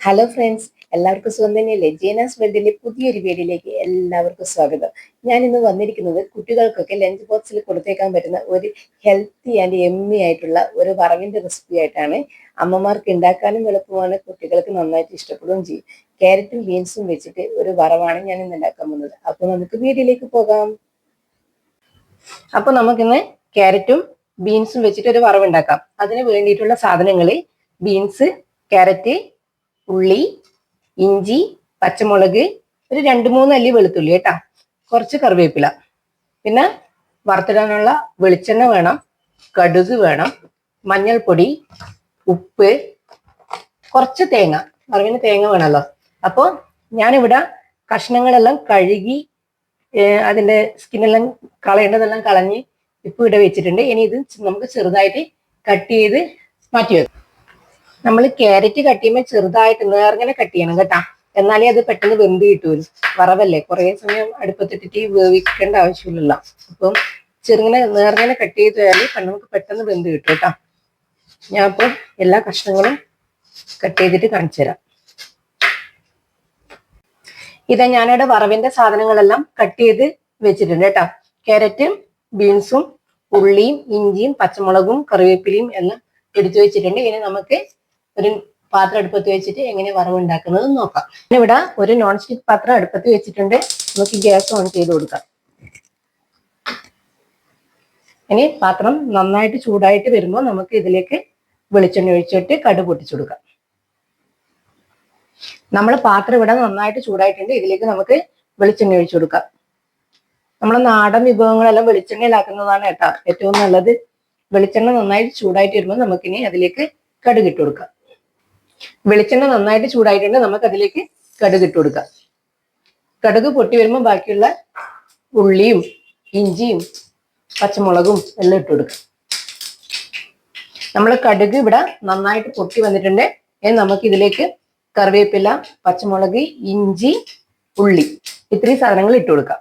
Hello friends എല്ലാവർക്കും സുഖം തന്നെയല്ലേ? ജീനാസ് വേൾഡിലെ പുതിയൊരു വീഡിയോയിലേക്ക് എല്ലാവർക്കും സ്വാഗതം. ഞാൻ ഇന്ന് വന്നിരിക്കുന്നത് കുട്ടികൾക്കൊക്കെ ലഞ്ച് ബോക്സിൽ കൊടുത്തേക്കാൻ പറ്റുന്ന ഒരു ഹെൽത്തി ആൻഡ് എമ്മി ആയിട്ടുള്ള ഒരു വറവിന്റെ റെസിപ്പി ആയിട്ടാണ് അമ്മമാർക്ക് ഉണ്ടാക്കാനും എളുപ്പമാണ് കുട്ടികൾക്ക് നന്നായിട്ട് ഇഷ്ടപ്പെടുകയും ചെയ്യും. ക്യാരറ്റും ബീൻസും വെച്ചിട്ട് ഒരു വറവാണ് ഞാൻ ഇന്ന് ഉണ്ടാക്കാൻ പോകുന്നത്. അപ്പോൾ നമുക്ക് വീഡിയോയിലേക്ക് പോകാം. അപ്പൊ നമുക്കിന്ന് ക്യാരറ്റും ബീൻസും വെച്ചിട്ട് ഒരു വറവ് ഉണ്ടാക്കാം. അതിന് വേണ്ടിയിട്ടുള്ള സാധനങ്ങൾ ബീൻസ് ക്യാരറ്റ് ഉള്ളി ഇഞ്ചി പച്ചമുളക് ഒരു രണ്ട് മൂന്ന് അല്ലി വെളുത്തുള്ളി കേട്ടാ. കുറച്ച് കറിവേപ്പില. പിന്നെ വറുത്തിടാനുള്ള വെളിച്ചെണ്ണ വേണം കടുക് വേണം മഞ്ഞൾപ്പൊടി ഉപ്പ് കുറച്ച് തേങ്ങ. വറവിന് തേങ്ങ വേണമല്ലോ അപ്പോൾ ഞാനിവിടെ കഷ്ണങ്ങളെല്ലാം കഴുകി അതിന്റെ സ്കിന്നെല്ലാം കളയേണ്ടതെല്ലാം കളഞ്ഞ് ഇപ്പൊ ഇവിടെ വെച്ചിട്ടുണ്ട്. ഇനി ഇത് നമുക്ക് ചെറുതായിട്ട് കട്ട് ചെയ്ത് മാറ്റി വെക്കാം. നമ്മൾ ക്യാരറ്റ് കട്ട് ചെയ്യുമ്പോൾ ചെറുതായിട്ട് നേർങ്ങനെ കട്ട് ചെയ്യണം കേട്ടാ. എന്നാലേ അത് പെട്ടെന്ന് വെന്ത് കിട്ടൂ വറവല്ലേ? കുറേ സമയം അടുപ്പത്തിട്ടിട്ട് വേവിക്കേണ്ട ആവശ്യമില്ലല്ലോ. അപ്പം ചെറുങ്ങനെ നേർങ്ങനെ കട്ട് ചെയ്ത് പോയാൽ നമുക്ക് പെട്ടെന്ന് വെന്ത് കിട്ടും കേട്ടാ. ഞാൻ അപ്പോൾ എല്ലാ കഷ്ണങ്ങളും കട്ട് ചെയ്തിട്ട് കാണിച്ചു തരാം. ഇതാ ഞാനിവിടെ വറവിന്റെ സാധനങ്ങളെല്ലാം കട്ട് ചെയ്ത് വെച്ചിട്ടുണ്ട് കേട്ടോ. ക്യാരറ്റും ബീൻസും ഉള്ളിയും ഇഞ്ചിയും പച്ചമുളകും കറിവേപ്പിലയും എല്ലാം എടുത്തു വെച്ചിട്ടുണ്ട്. ഇനി നമുക്ക് ഒരു പാത്രം അടുപ്പത്ത് വെച്ചിട്ട് എങ്ങനെ വറവ് ഉണ്ടാക്കുന്നത് നോക്കാം. ഇവിടെ ഒരു നോൺ സ്റ്റിക് പാത്രം അടുപ്പത്ത് വെച്ചിട്ടുണ്ട്. നമുക്ക് ഗ്യാസ് ഓൺ ചെയ്ത് കൊടുക്കാം. ഇനി പാത്രം നന്നായിട്ട് ചൂടായിട്ട് വരുമ്പോൾ നമുക്ക് ഇതിലേക്ക് വെളിച്ചെണ്ണ ഒഴിച്ചിട്ട് കടു പൊട്ടിച്ചു കൊടുക്കാം. നമ്മൾ പാത്രം ഇവിടെ നന്നായിട്ട് ചൂടായിട്ടുണ്ട്. ഇതിലേക്ക് നമുക്ക് വെളിച്ചെണ്ണ ഒഴിച്ചു കൊടുക്കാം. നമ്മളെ നാടൻ വിഭവങ്ങളെല്ലാം വെളിച്ചെണ്ണയിലാക്കുന്നതാണ് കേട്ടോ ഏറ്റവും നല്ലത്. വെളിച്ചെണ്ണ നന്നായിട്ട് ചൂടായിട്ട് വരുമ്പോൾ നമുക്കിനി അതിലേക്ക് കടുക് ഇട്ട് കൊടുക്കാം. വെളിച്ചെണ്ണ നന്നായിട്ട് ചൂടായിട്ടുണ്ട് നമുക്ക് അതിലേക്ക് കടുക് ഇട്ട് കൊടുക്കാം. കടുക് പൊട്ടി വരുമ്പോൾ ബാക്കിയുള്ള ഉള്ളിയും ഇഞ്ചിയും പച്ചമുളകും എല്ലാം ഇട്ട് കൊടുക്കാം. നമ്മൾ കടുക് ഇവിടെ നന്നായിട്ട് പൊട്ടി വന്നിട്ടുണ്ട്. ഇനി നമുക്ക് ഇതിലേക്ക് കറിവേപ്പില പച്ചമുളക് ഇഞ്ചി ഉള്ളി ഇത്രയും സാധനങ്ങൾ ഇട്ട് കൊടുക്കാം.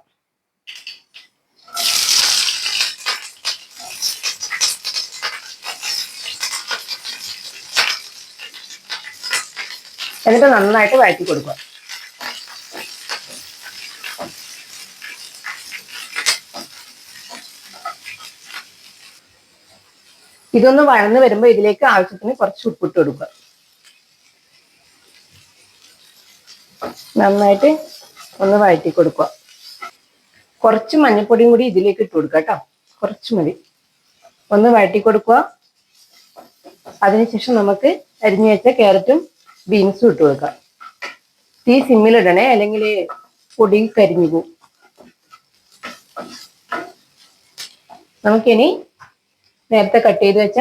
എന്നിട്ട് നന്നായിട്ട് വഴറ്റി കൊടുക്കുക. ഇതൊന്ന് വഴന്ന് വരുമ്പോൾ ഇതിലേക്ക് ആവശ്യത്തിന് കുറച്ച് ഉപ്പിട്ട് കൊടുക്കുക. നന്നായിട്ട് ഒന്ന് വഴറ്റി കൊടുക്കുക. കുറച്ച് മഞ്ഞൾപ്പൊടിയും കൂടി ഇതിലേക്ക് ഇട്ട് കൊടുക്കുക കേട്ടോ. കുറച്ച് മതി. ഒന്ന് വഴറ്റി കൊടുക്കുക. അതിനുശേഷം നമുക്ക് അരിഞ്ഞു വെച്ച ക്യാരറ്റും ബീൻസും ഇട്ട് കൊടുക്കാം. തീ സിമ്മിലിടണേ അല്ലെങ്കിൽ പൊടി കരിഞ്ഞു പോകും. നമുക്കിനി നേരത്തെ കട്ട് ചെയ്ത് വെച്ച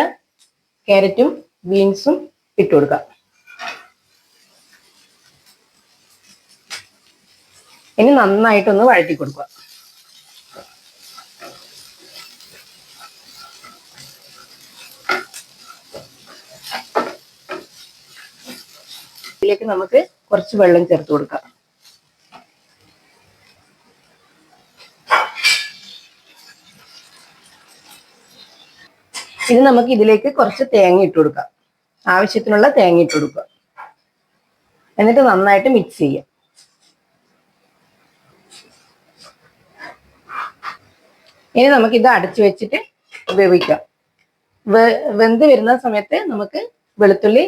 ക്യാരറ്റും ബീൻസും ഇട്ട് കൊടുക്കാം. ഇനി നന്നായിട്ടൊന്ന് വഴറ്റി കൊടുക്കുക ഇതിലേക്ക് നമുക്ക് കുറച്ച് വെള്ളം ചേർത്ത് കൊടുക്കാം. ഇത് നമുക്ക് ഇതിലേക്ക് കുറച്ച് തേങ്ങ ഇട്ട് കൊടുക്കാം. ആവശ്യത്തിനുള്ള തേങ്ങ ഇട്ട് കൊടുക്കുക എന്നിട്ട് നന്നായിട്ട് മിക്സ് ചെയ്യാം. ഇനി നമുക്ക് ഇത് അടച്ചു വെച്ചിട്ട് വേവിക്കാം. വെന്ത് വരുന്ന സമയത്ത് നമുക്ക് വെളുത്തുള്ളി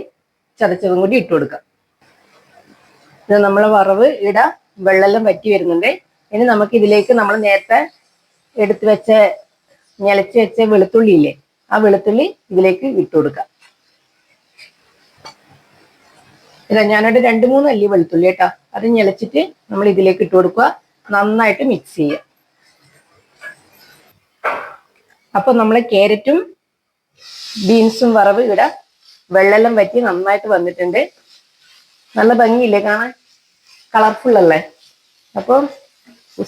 ചതച്ചതും കൂടി ഇട്ട് കൊടുക്കാം. ഇത് നമ്മൾ വറവ് ഇട വെള്ളമെല്ലാം വറ്റി വരുന്നുണ്ട്. ഇനി നമുക്ക് ഇതിലേക്ക് നമ്മൾ നേരത്തെ എടുത്തു വെച്ച ഞലച്ച് വെച്ച വെളുത്തുള്ളി ഇല്ലേ ആ വെളുത്തുള്ളി ഇതിലേക്ക് ഇട്ടു കൊടുക്കാം. ഇതാ ഞാനൊരു രണ്ട് മൂന്ന് അല്ലി വെളുത്തുള്ളി കേട്ടോ. അത് ഞലച്ചിട്ട് നമ്മൾ ഇതിലേക്ക് ഇട്ട് കൊടുക്കുക. നന്നായിട്ട് മിക്സ് ചെയ്യുക. അപ്പൊ നമ്മൾ ക്യാരറ്റും ബീൻസും വറവ് ഇവിടെ വെള്ളെല്ലാം വറ്റി നന്നായിട്ട് വന്നിട്ടുണ്ട്. നല്ല ഭംഗിയില്ലേ കാണാൻ? കളർഫുൾ അല്ലേ? അപ്പോൾ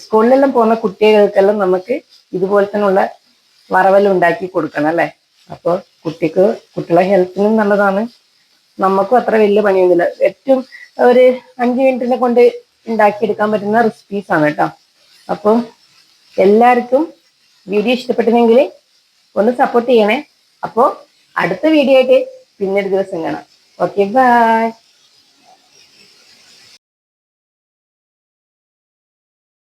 സ്കൂളിലെല്ലാം പോകുന്ന കുട്ടികൾക്കെല്ലാം നമുക്ക് ഇതുപോലെ തന്നെയുള്ള വറവെല്ലാം ഉണ്ടാക്കി കൊടുക്കണം അല്ലേ? അപ്പോൾ കുട്ടിക്ക് കുട്ടികളെ ഹെൽത്തിനും നല്ലതാണ്. നമുക്കും അത്ര വലിയ പണിയൊന്നുമില്ല. ഏറ്റവും ഒരു അഞ്ച് മിനിറ്റിനെ കൊണ്ട് ഉണ്ടാക്കിയെടുക്കാൻ പറ്റുന്ന റെസിപ്പീസ് ആണ് കേട്ടോ. അപ്പോൾ എല്ലാവർക്കും വീഡിയോ ഇഷ്ടപ്പെട്ടില്ലെങ്കിൽ ഒന്ന് സപ്പോർട്ട് ചെയ്യണേ. അപ്പോൾ അടുത്ത വീഡിയോ ആയിട്ട് പിന്നൊരു ദിവസം കാണാം. Okay bye